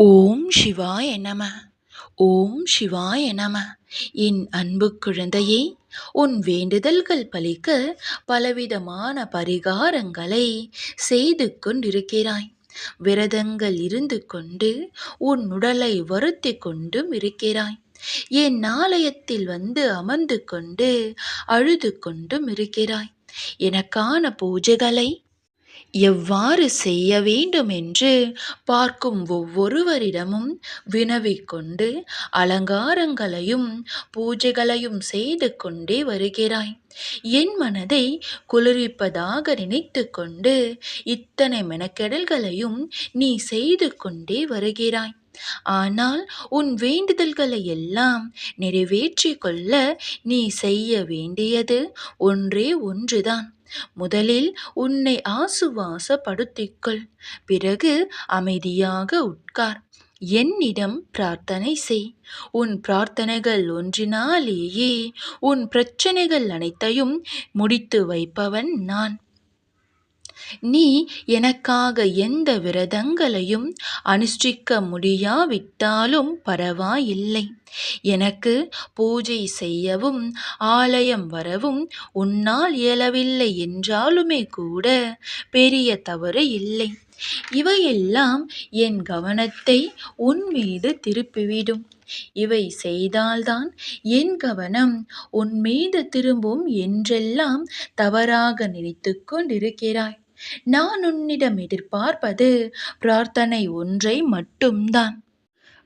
ஓம் சிவாய நம. ஓம் சிவாய நம. என் அன்பு குழந்தையே உன் வேண்டுதல்கள் பலிக்க பலவிதமான பரிகாரங்களை செய்து கொண்டிருக்கிறாய். விரதங்கள் இருந்து கொண்டு உன் உடலை வருத்தி கொண்டும் இருக்கிறாய். என் ஆலயத்தில் வந்து அமர்ந்து கொண்டு அழுது கொண்டும் இருக்கிறாய். எனக்கான பூஜைகளை எவ்வாறு செய்ய வேண்டும் என்று பார்க்கும் ஒவ்வொருவரிடமும் வினவிக்கொண்டு அலங்காரங்களையும் பூஜைகளையும் செய்து கொண்டே வருகிறாய். என் மனதை குளிர்விப்பதாக நினைத்து கொண்டு இத்தனை மெனக்கெடல்களையும் நீ செய்து கொண்டே வருகிறாய். ஆனால் உன் வேண்டுதல்களை எல்லாம் நிறைவேற்றிக் கொள்ள நீ செய்ய வேண்டியது ஒன்றே ஒன்றுதான். முதலில் உன்னை ஆசுவாசப்படுத்திக்கொள். பிறகு அமைதியாக உட்கார். என்னிடம் பிரார்த்தனை செய். உன் பிரார்த்தனைகள் ஒன்றினாலேயே உன் பிரச்சனைகள் அனைத்தையும் முடித்து வைப்பவன் நான். நீ எனக்காக எந்த விரதங்களையும் அனுஷ்டிக்க முடியாவிட்டாலும் பரவாயில்லை. எனக்கு பூஜை செய்யவும் ஆலயம் வரவும் உன்னால் இயலவில்லை என்றாலுமே கூட பெரிய தவறு இல்லை. இவையெல்லாம் என் கவனத்தை உன் மீது திருப்பிவிடும். இவை செய்தால்தான் என் கவனம். உன் மீது திரும்பும் என்றெல்லாம் தவறாக நினைத்து கொண்டிருக்கிறாய். நான் உன்னிடம் எதிர்பார்ப்பது பிரார்த்தனை ஒன்றை மட்டும்தான்.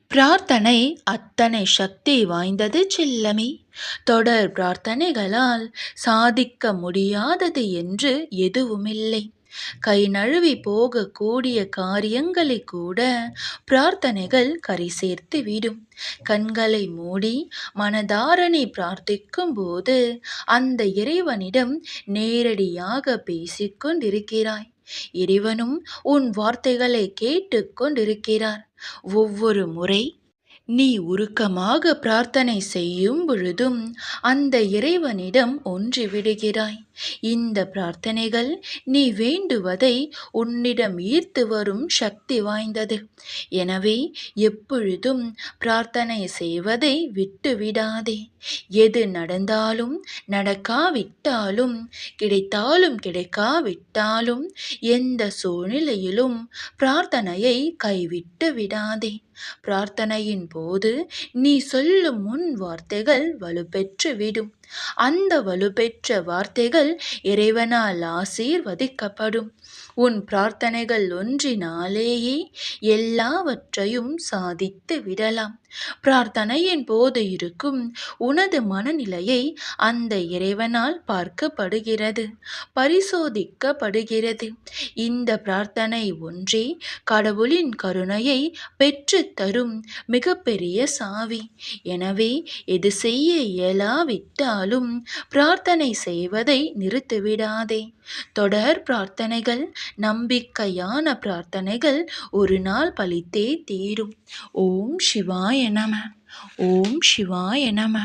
பிரார்த்தனை அத்தனை சக்தி வாய்ந்தது செல்லமே. தொடர் பிரார்த்தனைகளால் சாதிக்க முடியாதது என்று எதுவுமில்லை. கை நழுவி போகக்கூடிய காரியங்களை கூட பிரார்த்தனைகள் கரை சேர்த்து விடும். கண்களை மூடி மனதாரணை பிரார்த்திக்கும் போது அந்த இறைவனிடம் நேரடியாக பேசிக்கொண்டிருக்கிறாய் இறைவனும் உன் வார்த்தைகளை கேட்டுக்கொண்டிருக்கிறார் ஒவ்வொரு முறை நீ உருக்கமாக பிரார்த்தனை செய்யும் பொழுதும் அந்த இறைவனிடம் ஒன்று விடுகிறாய். இந்த பிரார்த்தனைகள் நீ வேண்டுவதை உன்னிடம் ஈர்த்து வரும் சக்தி வாய்ந்தது. எனவே எப்பொழுதும் பிரார்த்தனை செய்வதை விட்டுவிடாதே. எது நடந்தாலும் நடக்காவிட்டாலும் கிடைத்தாலும் கிடைக்காவிட்டாலும் எந்த சூழ்நிலையிலும் பிரார்த்தனையை கைவிட்டு விடாதே. பிரார்த்தனையின் போது நீ சொல்லும் முன் வார்த்தைகள் வலுப்பெற்று விடும். அந்த வலுப்பெற்ற வார்த்தைகள் இறைவனால் ஆசீர்வதிக்கப்படும். உன் பிரார்த்தனைகள் ஒன்றினாலேயே எல்லாவற்றையும் சாதித்து விடலாம். பிரார்த்தனையின் போது இருக்கும் உனது மனநிலையை அந்த இறைவனால் பார்க்கப்படுகிறது பரிசோதிக்கப்படுகிறது. இந்த பிரார்த்தனை ஒன்றே கடவுளின் கருணையை பெற்று தரும் மிகப்பெரிய சாவி. எனவே எது செய்ய இயலாவிட்டாலும் பிரார்த்தனை செய்வதை நிறுத்திவிடாதே தொடர் பிரார்த்தனைகள் நம்பிக்கையான பிரார்த்தனைகள் ஒரு நாள் பலித்தே தீரும். ஓம் சிவாய நம. ஓம் சிவாய நம.